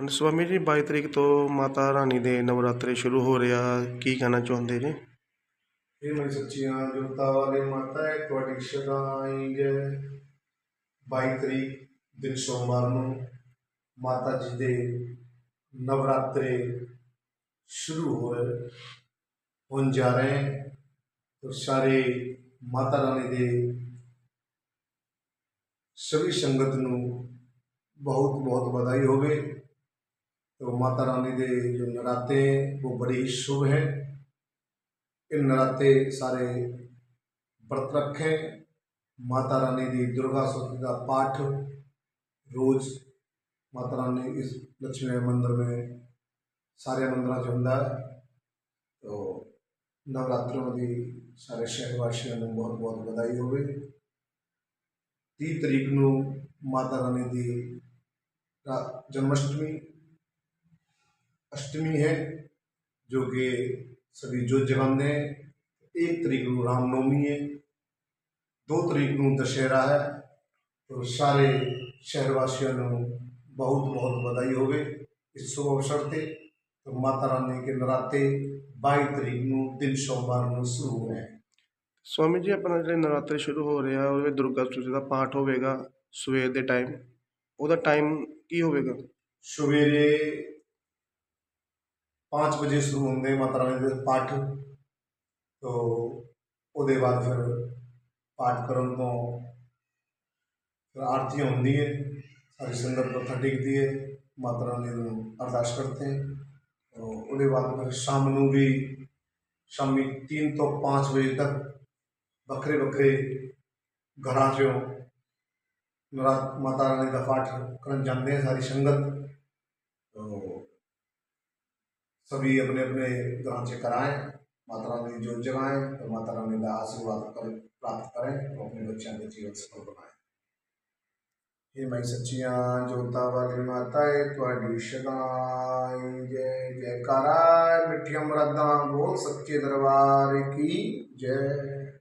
ਹਨ ਸਵਾਮੀ ਜੀ, ਬਾਈ ਤਰੀਕ ਤੋਂ ਮਾਤਾ ਰਾਣੀ ਦੇ ਨਵਰਾਤਰੇ ਸ਼ੁਰੂ ਹੋ ਰਿਹਾ ਕੀ ਕਹਿਣਾ ਚਾਹੁੰਦੇ ਜੀ? ਇਹ ਮੈਂ ਸੱਚੀਆਂ ਜੁਗਤਾ ਵਾਲੇ ਮਾਤਾ ਹੈ, ਤੁਹਾਡੀ ਸ਼ਰਧਾਈ ਹੈ। 22 ਤਰੀਕ ਦਿਨ ਸੋਮਵਾਰ ਨੂੰ ਮਾਤਾ ਜੀ ਦੇ ਨਵਰਾਤਰੇ ਸ਼ੁਰੂ ਹੋਏ ਹੋਣ ਜਾ ਰਹੇ ਤੇ ਸਾਰੇ ਮਾਤਾ ਰਾਣੀ ਦੇ ਸਭੀ ਸੰਗਤ ਨੂੰ ਬਹੁਤ ਬਹੁਤ ਵਧਾਈ ਹੋਵੇ। तो माता रानी के जो नराते हैं वो बड़े ही शुभ हैं। इन नराते सारे व्रत रखें। माता रानी की दुर्गा सप्तती का पाठ रोज माता रानी इस लक्ष्मी मंदिर में सारे मंदिर होंगे तो नवरात्रों की सारे शहरवासियों बहुत बहुत बधाई हो तीह तरीक न माता रानी की जन्माष्टमी। अष्टमी है जो कि सभी जोत जगाते हैं एक तरीक को रामनवमी है दो तरीक को दशहरा है तो सारे शहरवासियों ਨੂੰ ਬਹੁਤ ਬਹੁਤ ਵਧਾਈ ਹੋਵੇ ਇਸ ਸ਼ੁਭ ਅਵਸਰ ਤੇ तो माता रानी के नराते 22 ਤਰੀਕ ਨੂੰ ਦਿਨ ਸੋਮਵਾਰ ਨੂੰ ਸ਼ੁਰੂ ਹੋ ਰਹੇ ਹਨ ਸਵਾਮੀ ਜੀ ਆਪਣਾ ਜਿਹੜੇ ਨਵਰਾਤਰੇ ਸ਼ੁਰੂ ਹੋ ਰਿਹਾ ਉਹਦੇ ਵਿੱਚ ਦੁਰਗਾ ਸਤੁਤੀ ਦਾ ਪਾਠ ਹੋਵੇਗਾ ਸਵੇਰ ਦੇ ਟਾਈਮ ਉਹਦਾ ਟਾਈਮ ਕੀ ਹੋਵੇਗਾ ਸਵੇਰੇ 5 ਵਜੇ ਸ਼ੁਰੂ ਹੁੰਦੇ ਮਾਤਾ ਰਾਣੀ ਦੇ ਪਾਠ ਤੋ ਉਹਦੇ ਬਾਅਦ ਫਿਰ ਪਾਠ ਕਰਨ ਤੋਂ ਫਿਰ ਆਰਤੀ ਹੁੰਦੀ ਹੈ ਸਾਰੀ ਸੰਗਤ ਮੱਥਾ ਟੇਕਦੀ ਹੈ ਮਾਤਾ ਰਾਣੀ ਨੂੰ ਅਰਦਾਸ ਕਰਦੇ ਹੈ ਤੋ ਉਹਦੇ ਬਾਅਦ ਫਿਰ ਸ਼ਾਮ ਨੂੰ ਵੀ ਸ਼ਾਮੀ 3 ਤੋਂ 5 ਵਜੇ ਤੱਕ ਵੱਖਰੇ ਵੱਖਰੇ ਘਰਾਂ 'ਚੋਂ ਨਰਾ ਮਾਤਾ ਰਾਣੀ ਦਾ ਪਾਠ ਕਰਨ ਜਾਂਦੇ हैं सारी संगत तो सभी अपने अपने ग्रहण से कराएँ, माता रानी जोत जगाएँ, और तो माता रानी का आशीर्वाद करें, प्राप्त करें, और तो अपने बच्चों के जीवन सफल बनाए। हे मई सचिया जोता वाली माता है थोड़ी जय जयकारा मिठिया मुरादा, बोल सच्चे दरबार की जय।